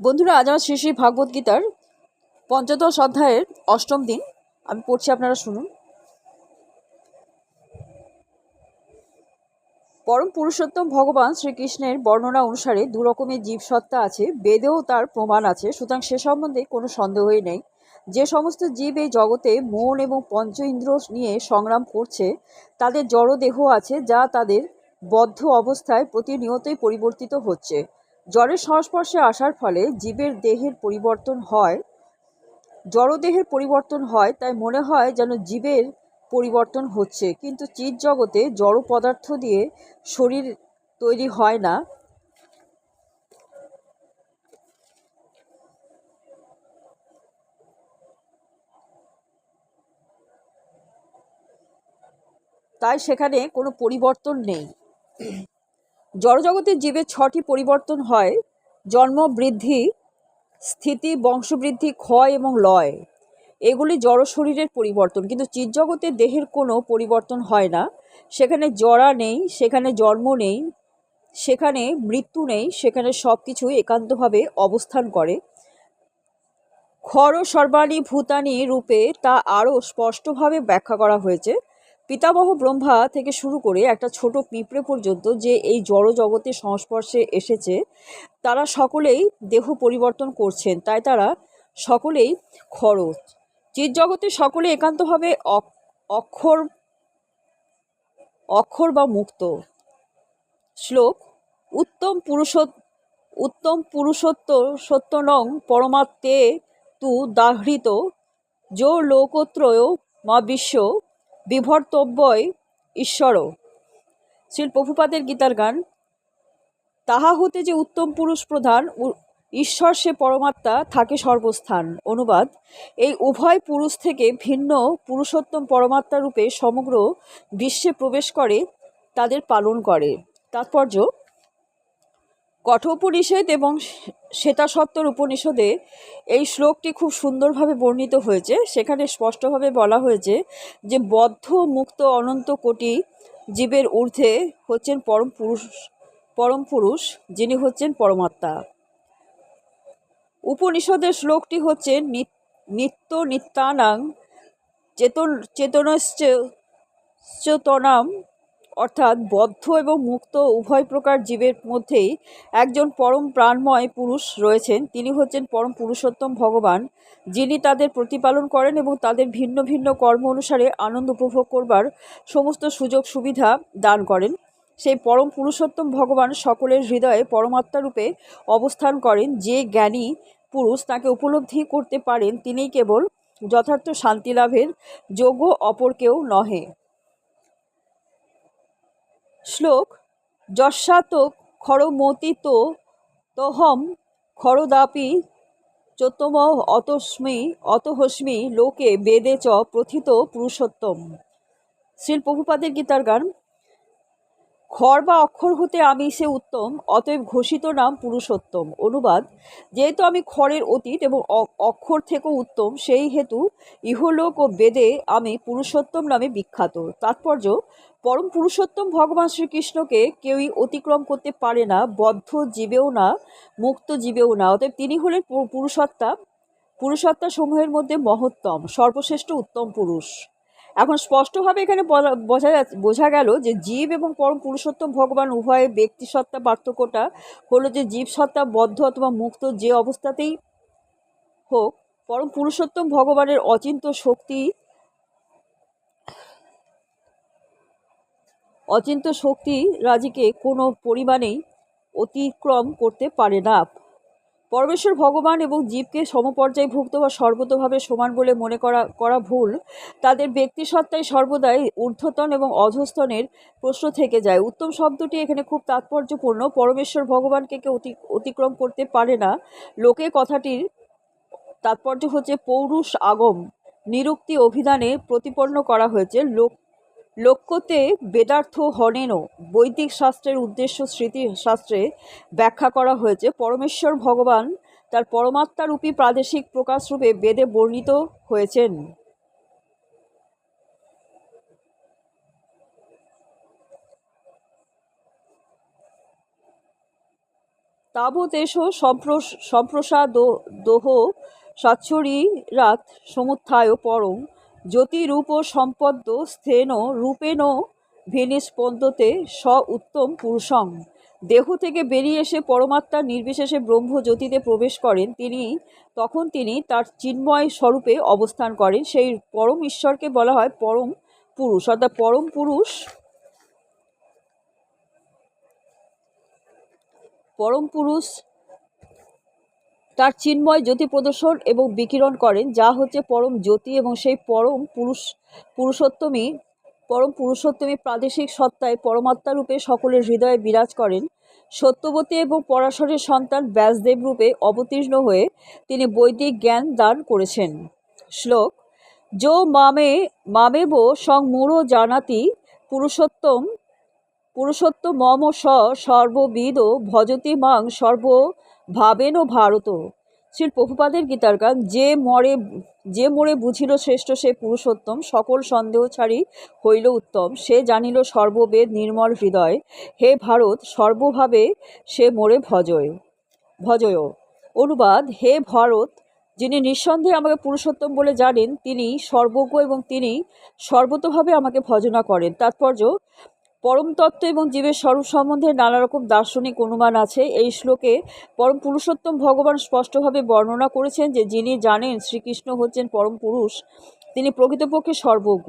বন্ধুরা, আজ আমার শ্রী শ্রী ভাগবত গীতার পঞ্চদশ অধ্যায়ের অষ্টম দিন। আমি পড়ছি, আপনারা শুনুন। পরম পুরুষোত্তম ভগবান শ্রীকৃষ্ণের বর্ণনা অনুসারে দু রকমের জীবসত্তা আছে, বেদেও তার প্রমাণ আছে। সুতরাং সে সম্বন্ধে কোনো সন্দেহই নেই। যে সমস্ত জীব এই জগতে মন এবং পঞ্চ ইন্দ্র নিয়ে সংগ্রাম করছে, তাদের জড় দেহ আছে যা তাদের বদ্ধ অবস্থায় প্রতিনিয়তই পরিবর্তিত হচ্ছে। জড়ের সংস্পর্শে আসার ফলে জীবের দেহের পরিবর্তন হয়। জড়দেহের পরিবর্তন হয়, তাই মনে হয় যেন জীবের পরিবর্তন হচ্ছে। কিন্তু চিৎ জগতে জড় পদার্থ দিয়ে শরীর তৈরি হয় না। তাই সেখানে কোনো পরিবর্তন নেই। জড়জগতের জীবের ছটি পরিবর্তন হয়। জন্ম, বৃদ্ধি, স্থিতি, বংশবৃদ্ধি, ক্ষয় এবং লয়। এগুলি জড় শরীরের পরিবর্তন। কিন্তু চিৎজগতের দেহের কোনো পরিবর্তন হয় না। সেখানে জরা নেই, সেখানে জন্ম নেই, সেখানে মৃত্যু নেই, সেখানে সব কিছুই একান্তভাবে অবস্থান করে। খর সর্বাণী ভূতানি রূপে তা আরও স্পষ্টভাবে ব্যাখ্যা করা হয়েছে। পিতামহ ব্রহ্মা থেকে শুরু করে একটা ছোট পিঁপড়ে পর্যন্ত যে এই জড় জগতের সংস্পর্শে এসেছে, তারা সকলেই দেহ পরিবর্তন করছেন। তাই তারা সকলেই খরচ। চিৎ জগতে সকলে একান্তভাবে অক্ষর অক্ষর বা মুক্ত। শ্লোক, উত্তম পুরুষ উত্তম পুরুষত্ব সত্য নং পরমাত্মে তু দাহৃত, যো লোকত্রয় মা বিশ্ব বিভর্তব্যয় ঈশ্বর শ্রীল প্রভুপাদের গীতার গান, তাহা হতে যে উত্তম পুরুষ প্রধান ঈশ্বর সে পরমাত্মা, থাকে সর্বস্থান। অনুবাদ, এই উভয় পুরুষ থেকে ভিন্ন পুরুষোত্তম পরমাত্মা রূপে সমগ্র বিশ্বে প্রবেশ করে, তাদের পালন করে। তাৎপর্য, কঠোপনিষেধ এবং শ্বেতাসত্তর উপনিষদে এই শ্লোকটি খুব সুন্দরভাবে বর্ণিত হয়েছে। সেখানে স্পষ্টভাবে বলা হয়েছে যে বদ্ধ, মুক্ত, অনন্ত কোটি জীবের ঊর্ধ্বে হচ্ছেন পরম পুরুষ পরম পুরুষ, যিনি হচ্ছেন পরমাত্মা। উপনিষদের শ্লোকটি হচ্ছে নিত্য নিত্যানাং, চেতন, চেতনশ্চেতনাম অর্থাৎ বদ্ধ এবং মুক্ত উভয় প্রকার জীবের মধ্যেই একজন পরম প্রাণময় পুরুষ রয়েছেন। তিনি হচ্ছেন পরম পুরুষোত্তম ভগবান, যিনি তাদের প্রতিপালন করেন এবং তাদের ভিন্ন ভিন্ন কর্ম অনুসারে আনন্দ উপভোগ করবার সমস্ত সুযোগ সুবিধা দান করেন। সেই পরম পুরুষোত্তম ভগবান সকলের হৃদয়ে পরমাত্মা রূপে অবস্থান করেন। যে জ্ঞানী পুরুষ তাকে উপলব্ধি করতে পারেন, তিনিই কেবল যথার্থ শান্তি লাভের যোগ্য, অপর কেউ নহে। শ্লোক যশাত তো তহম খরদাপি চোত্তম অতস্মি, অতহস্মি লোকে বেদে চ প্রথিত পুরুষোত্তম। শ্রীল প্রভুপাদের গীতার গান খর বা অক্ষর হতে আমি সে উত্তম, অতএব ঘোষিত নাম পুরুষোত্তম। অনুবাদ, যেহেতু আমি খড়ের অতীত এবং অক্ষর থেকেও উত্তম, সেই হেতু ইহলোক ও বেদে আমি পুরুষোত্তম নামে বিখ্যাত। তাৎপর্য, পরম পুরুষোত্তম ভগবান শ্রীকৃষ্ণকে কেউই অতিক্রম করতে পারে না, বদ্ধ জীবেও না, মুক্ত জীবেও না, অতএব তিনি হলেন পুরুষত্তা পুরুষত্তা সমূহের মধ্যে মহত্তম, সর্বশ্রেষ্ঠ উত্তম পুরুষ। এখন স্পষ্টভাবে এখানে বোঝা বোঝা গেল যে জীব এবং পরম পুরুষোত্তম ভগবান উভয়ের ব্যক্তিসত্তা পার্থক্যটা হলো যে জীব সত্তা বদ্ধ অথবা মুক্ত যে অবস্থাতেই হোক, পরম পুরুষোত্তম ভগবানের অচিন্ত শক্তি অচিন্ত শক্তি রাজিকে কোনো পরিমাণেই অতিক্রম করতে পারে না। পরমেশ্বর ভগবান এবং জীবকে সমপর্যায়ভুক্ত বা সর্বতভাবে সমান বলে মনে করা করা ভুল, তাদের ব্যক্তিসত্তায় সর্বদাই ঊর্ধ্বতন এবং অধস্তনের প্রশ্ন থেকে যায়। উত্তম শব্দটি এখানে খুব তাৎপর্যপূর্ণ। পরমেশ্বর ভগবানকে কেউ অতি, অতিক্রম করতে পারে না। লোকে কথাটির তাৎপর্য হচ্ছে, পৌরুষ আগম, নিরুক্তি অভিধানে প্রতিপন্ন করা হয়েছে। লোক লক্ষ্যতে বেদার্থ হনেনও বৈদিক শাস্ত্রের উদ্দেশ্য স্মৃতি শাস্ত্রে ব্যাখ্যা করা হয়েছে। পরমেশ্বর ভগবান তার পরমাত্মারূপী প্রাদেশিক প্রকাশরূপে বেদে বর্ণিত হয়েছেন। সম্প্রস, সম্প্রসাদ দোহ সাচ্ছরী রাত সমুত্থায় পরম জ্যোতিরূপ সম্পদ্য স্থেন রূপেণ ভেনিস্পন্দতে স উত্তম পুরুষং। দেহ থেকে বেরিয়ে এসে পরমাত্মার নির্বিশেষে ব্রহ্ম জ্যোতিতে প্রবেশ করেন, তিনি তখন তিনি তার চিন্ময় স্বরূপে অবস্থান করেন, সেই পরম ঈশ্বরকে বলা হয় পরম পুরুষ, অর্থাৎ পরম পুরুষ পরম পুরুষ তার চিন্ময় জ্যোতি প্রদর্শন এবং বিকিরণ করেন, যা হচ্ছে পরম জ্যোতি এবং সেই পরম পুরুষ, পুরুষোত্তমী, পরম পুরুষোত্তমী প্রাদেশিক সত্তায় পরমাত্মা রূপে সকলের হৃদয়ে বিরাজ করেন। সত্যবতী এবং পরাশরের সন্তান ব্যাসদেব রূপে অবতীর্ণ হয়ে তিনি বৈদিক জ্ঞান দান করেছেন। শ্লোক, যো মামে, মামেব সংমূঢ় জানাতি পুরুষোত্তম পুরুষোত্তম মম স সর্ববিদ ভজতি মাং সর্বভাবেন ভারত শ্রী প্রভুপাদের গীতার গান যে মরে, যে মোরে বুঝিল শ্রেষ্ঠ সে পুরুষোত্তম, সকল সন্দেহ ছাড়ি হইল উত্তম। সে জানিল সর্ববেদ নির্মল হৃদয়। হে ভারত, সর্বভাবে সে মোরে ভজয় ভজয়। অনুবাদ, হে ভারত, যিনি নিঃসন্দেহে আমাকে পুরুষোত্তম বলে জানেন, তিনি সর্বজ্ঞ এবং তিনি সর্বতভাবে আমাকে ভজনা করেন। তাৎপর্য পরম তত্ত্ব এবং জীবের স্বরূপ সম্বন্ধে নানা রকম দার্শনিক অনুমান আছে। এই শ্লোকে পরম পুরুষোত্তম ভগবান স্পষ্টভাবে বর্ণনা করেছেন যে, যিনি জানেন শ্রীকৃষ্ণ হচ্ছেন পরম পুরুষ, তিনি প্রকৃতপক্ষে সর্বজ্ঞ।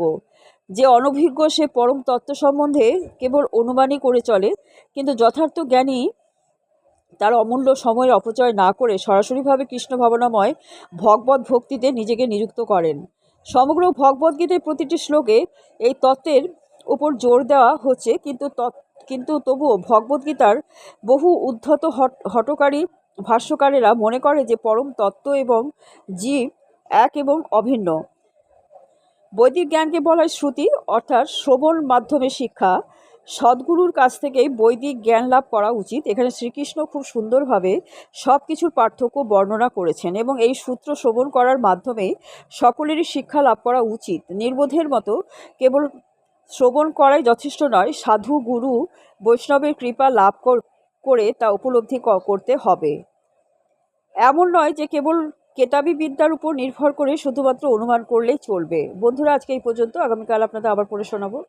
যে অনভিজ্ঞ, সে পরম তত্ত্ব সম্বন্ধে কেবল অনুমানই করে চলে, কিন্তু যথার্থ জ্ঞানী তার অমূল্য সময়ের অপচয় না করে সরাসরিভাবে কৃষ্ণ ভাবনাময় ভগবত ভক্তিতে নিজেকে নিযুক্ত করেন। সমগ্র ভগবদ্গীতার প্রতিটি শ্লোকে এই তত্ত্বের উপর জোর দেওয়া হচ্ছে, কিন্তু কিন্তু তবুও ভগবদ্গীতার বহু উদ্ধত হটকারী ভাষ্যকারেরা মনে করে যে পরম তত্ত্ব এবং জীব এক এবং অভিন্ন। বৈদিক জ্ঞানকে বলা হয় শ্রুতি, অর্থাৎ শ্রবণ মাধ্যমে শিক্ষা। সদ্গুরুর কাছ থেকেই বৈদিক জ্ঞান লাভ করা উচিত। এখানে শ্রীকৃষ্ণ খুব সুন্দরভাবে সব কিছুর পার্থক্য বর্ণনা করেছেন এবং এই সূত্র শ্রবণ করার মাধ্যমে সকলেরই শিক্ষা লাভ করা উচিত। নির্বোধের মতো কেবল শ্রবণ করাই যথেষ্ট নয়, সাধু গুরু বৈষ্ণবের কৃপা লাভ করে তা উপলব্ধি করতে হবে। এমন নয় যে কেবল কেতাবি বিদ্যার উপর নির্ভর করে শুধুমাত্র অনুমান করলেই চলবে। বন্ধুরা, আজকে এই পর্যন্ত। আগামীকাল আপনাদের আবার পড়ে শোনাবো।